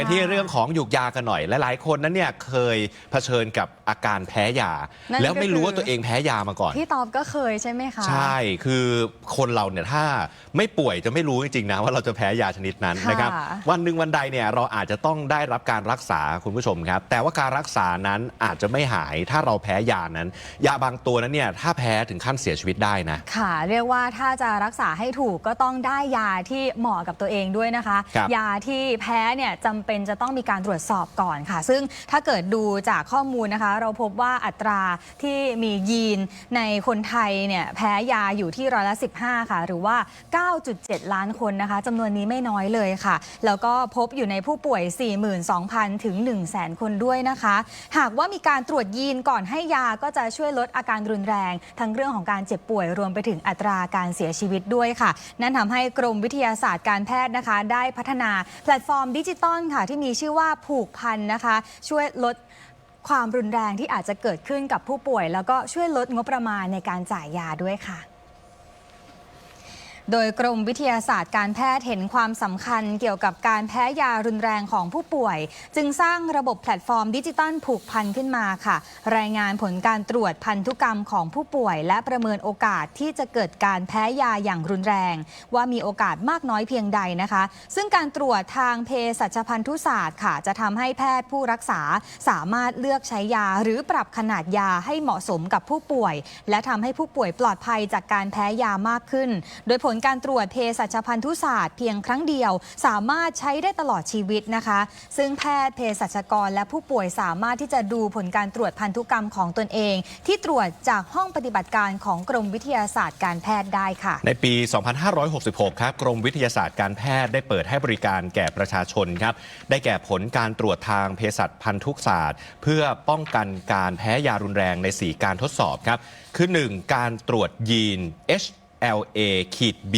ไปที่เรื่องของหยุกยากันหน่อย หลายๆคนนั้นเนี่ยเคยเผชิญกับอาการแพ้ยานั่นก็แล้วไม่รู้คือว่าตัวเองแพ้ยามาก่อน พี่ตอบก็เคยใช่ไหมคะ ใช่คือคนเราเนี่ยถ้าไม่ป่วยจะไม่รู้จริงๆนะว่าเราจะแพ้ยาชนิดนั้นค่ะนะครับวันหนึ่งวันใดเนี่ยเราอาจจะต้องได้รับการรักษาคุณผู้ชมครับ แต่ว่าการรักษานั้นอาจจะไม่หายถ้าเราแพ้ยานั้น ยาบางตัวนั้นเนี่ยถ้าแพ้ถึงขั้นเสียชีวิตได้นะค่ะ เรียกว่าถ้าจะรักษาให้ถูกก็ต้องได้ยาที่เหมาะกับตัวเองด้วยนะคะครับยาที่แพ้เนี่ยจำเป็นจะต้องมีการตรวจสอบก่อนค่ะ ซึ่งถ้าเกิดดูจากข้อมูลนะคะ เราพบว่าอัตราที่มียีนในคนไทยเนี่ยแพ้ยาอยู่ที่ร้อยละ 15 ค่ะ หรือว่า 9.7 ล้านคนนะคะจำนวนนี้ไม่น้อยเลยค่ะ แล้วก็พบอยู่ในผู้ป่วย 42,000 ถึง 100,000 คนด้วยนะคะ หากว่ามีการตรวจยีนก่อนให้ยาก็จะช่วยลดอาการรุนแรง ทั้งเรื่องของการเจ็บป่วยรวมไปถึงอัตราการเสียชีวิตด้วยค่ะ นั่นทำให้กรมวิทยาศาสตร์การแพทย์นะคะ ได้พัฒนาแพลตฟอร์มดิจิตอลค่ะที่มีชื่อว่าผูกพันนะคะ ช่วยลดความรุนแรงที่อาจจะเกิดขึ้นกับผู้ป่วย แล้วก็ช่วยลดงบประมาณในการจ่ายยาด้วยค่ะ โดยกรมวิทยาศาสตร์การแพทย์เห็นความสำคัญเกี่ยวกับการแพ้ยารุนแรงของผู้ป่วย จึงสร้างระบบแพลตฟอร์มดิจิตัลผูกพันขึ้นมาค่ะ รายงานผลการตรวจพันธุกรรมของผู้ป่วย และประเมินโอกาสที่จะเกิดการแพ้ยาอย่างรุนแรง ว่ามีโอกาสมากน้อยเพียงใดนะคะ ซึ่งการตรวจทางเภสัชพันธุศาสตร์ค่ะ จะทำให้แพทย์ผู้รักษาสามารถเลือกใช้ยา หรือปรับขนาดยาให้เหมาะสมกับผู้ป่วย และทำให้ผู้ป่วยปลอดภัยจากการแพ้ยามากขึ้น โดยผลการตรวจเภสัชพันธุศาสตร์เพียงครั้งเดียว สามารถใช้ได้ตลอดชีวิตนะคะ ซึ่งแพทย์เภสัชกรและผู้ป่วยสามารถที่จะดูผลการตรวจพันธุกรรมของตนเอง ที่ตรวจจากห้องปฏิบัติการของกรมวิทยาศาสตร์การแพทย์ได้ค่ะ ในปี 2566 ครับกรมวิทยาศาสตร์การแพทย์ได้เปิดให้บริการแก่ประชาชนครับได้แก่ผลการตรวจทางเภสัชพันธุศาสตร์ เพื่อป้องกันการแพ้ยารุนแรงใน 4 การทดสอบครับคือ 1. การตรวจยีน LA ขีด B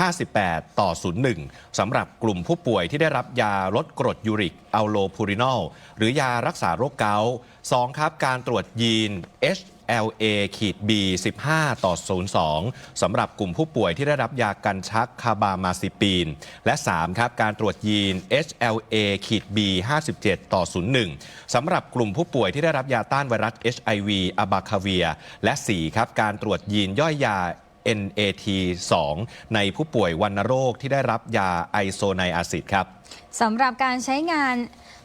58 ต่อ 01 สำหรับกลุ่มผู้ป่วยที่ได้รับยาลดกรดยูริกอัลโลพูรินอลหรือยารักษาโรคเกาต์ 2. ครับ การตรวจยีน HLA ขีด B 15 ต่อ 02 สำหรับกลุ่มผู้ป่วยที่ได้รับยากันชักคาบามาซิปีน และ 3 ครับ การตรวจยีน HLA ขีด B 57 ต่อ 01 สำหรับกลุ่มผู้ป่วยที่ได้รับยาต้านไวรัส HIV อะบาคาเวีย และ 4 ครับ การตรวจยีนย่อยยา NAT 2 ในผู้ป่วยวัณโรคที่ได้รับยาไอโซไนอาซิดครับสำหรับการใช้งาน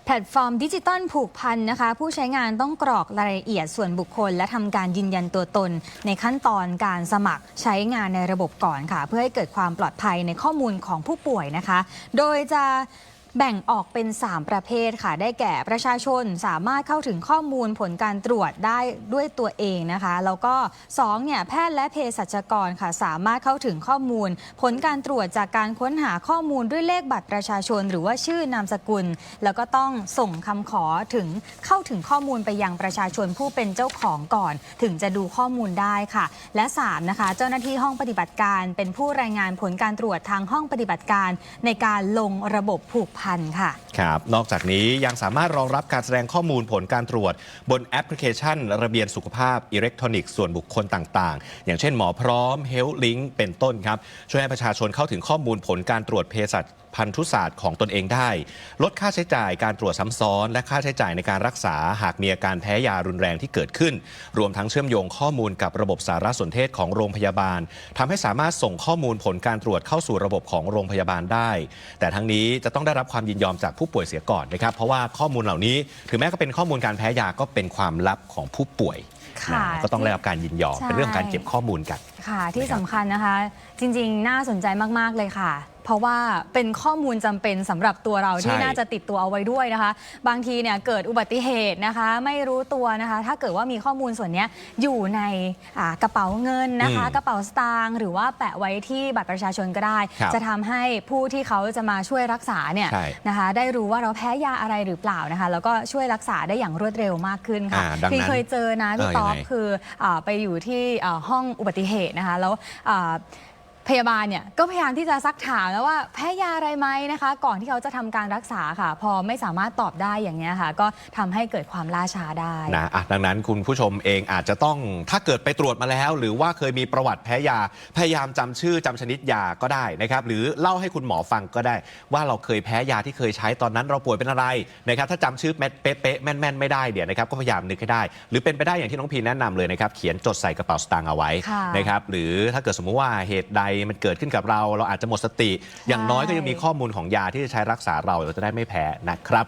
แพลตฟอร์มดิจิตอลผูกพันนะคะ ผู้ใช้งานต้องกรอกรายละเอียดส่วนบุคคล และทำการยืนยันตัวตน ในขั้นตอนการสมัครใช้งานในระบบก่อนค่ะ เพื่อให้เกิดความปลอดภัยในข้อมูลของผู้ป่วยนะคะ โดยจะ แบ่งออกเป็น 3 ประเภทค่ะ ได้แก่ประชาชนสามารถเข้าถึงข้อมูลผลการตรวจได้ด้วยตัวเองนะคะ แล้วก็2เนี่ยแพทย์และเภสัชกรค่ะ สามารถเข้าถึงข้อมูล ผลการตรวจจากการค้นหาข้อมูลด้วยเลขบัตรประชาชน หรือว่าชื่อนามสกุล แล้วก็ต้องส่งคำขอถึงเข้าถึงข้อมูลไปยังประชาชนผู้เป็นเจ้าของก่อน ถึงจะดูข้อมูลได้ค่ะ และ3นะคะเจ้าหน้าที่ห้องปฏิบัติการ เป็นผู้รายงานผลการตรวจทางห้องปฏิบัติการ ในการลงระบบผูกพันค่ะครับ นอกจากนี้ยังสามารถรองรับการแสดงข้อมูลผลการตรวจ บนแอปพลิเคชัน ระเบียนสุขภาพอิเล็กทรอนิกส์ส่วนบุคคลต่างๆ อย่างเช่นหมอพร้อม Health Link เป็นต้นครับ ช่วยให้ประชาชนเข้าถึงข้อมูลผลการตรวจเภสัชพันธุศาสตร์ของตนเองได้ ลดค่าใช้จ่ายการตรวจซ้ำซ้อน และค่าใช้จ่ายในการรักษาหากมีอาการแพ้ยารุนแรงที่เกิดขึ้น รวมทั้งเชื่อมโยงข้อมูลกับระบบสารสนเทศของโรงพยาบาลทำให้สามารถส่งข้อมูลผลการตรวจเข้าสู่ระบบของโรงพยาบาลได้ แต่ทั้งนี้จะต้องได้รับความยินยอมจากผู้ป่วยเสียก่อนนะครับเพราะว่าข้อมูลเหล่านี้ ถึงแม้ก็เป็นข้อมูลการแพ้ยาก็เป็นความลับของผู้ป่วยค่ะนะก็ต้องได้รับการยินยอมใช่ เป็นเรื่องของการเก็บข้อมูลกัน ค่ะที่นะครับสำคัญนะคะ จริงๆ น่าสนใจมาก ๆ เลยค่ะ เพราะว่าเป็นข้อมูลจำเป็นสำหรับตัวเราที่ใช่ น่าจะติดตัวเอาไว้ด้วยนะคะ บางทีเนี่ยเกิดอุบัติเหตุนะคะ ไม่รู้ตัวนะคะ ถ้าเกิดว่ามีข้อมูลส่วนเนี้ยอยู่ในอ่ากระเป๋าเงินนะคะอืมกระเป๋าสตางค์หรือว่าแปะไว้ที่บัตรประชาชนก็ได้ ครับจะทำให้ผู้ที่เขาจะมาช่วยรักษาเนี่ยใช่ นะคะ ได้รู้ว่าเราแพ้ยาอะไรหรือเปล่านะคะ แล้วก็ช่วยรักษาได้อย่างรวดเร็วมากขึ้นค่ะอ่าดังนั้นพี่เคยเจอนะ พี่เออต๊อกยังไงคืออาไปอยู่ที่อ่าห้องอุบัติเหตุนะคะ แล้วอ่า พยาบาลเนี่ยก็พยายามที่จะซักถามแล้วว่าแพ้ยาอะไรไหมนะคะ ก่อนที่เขาจะทำการรักษาค่ะ พอไม่สามารถตอบได้อย่างนี้ยค่ะ ก็ทำให้เกิดความล่าช้าได้ นะอะดังนั้นคุณผู้ชมเองอาจจะต้องถ้าเกิดไปตรวจมาแล้ว หรือว่าเคยมีประวัติแพ้ยา พยายามจำชื่อจำชนิดยาก็ได้นะครับ หรือเล่าให้คุณหมอฟังก็ได้ ว่าเราเคยแพ้ยาที่เคยใช้ตอนนั้นเราป่วยเป็นอะไรนะครับ ถ้าจำชื่อเป๊ะๆแม่นๆไม่ได้เดี๋ยวนะครับก็พยายามนึกให้ได้ หรือเป็นไปได้อย่างที่น้องพีแนะนำเลยนะครับเขียนจดใส่กระเป๋าสตางค์เอาไว้ค่ะ นะครับหรือถ้าเกิดสมมุติว่าเหตุใดมันเกิดขึ้นกับเรา เราอาจจะหมดสติ อย่างน้อยก็ยังมีข้อมูลของยาที่จะใช้รักษาเราเราจะได้ไม่แพ้นะครับ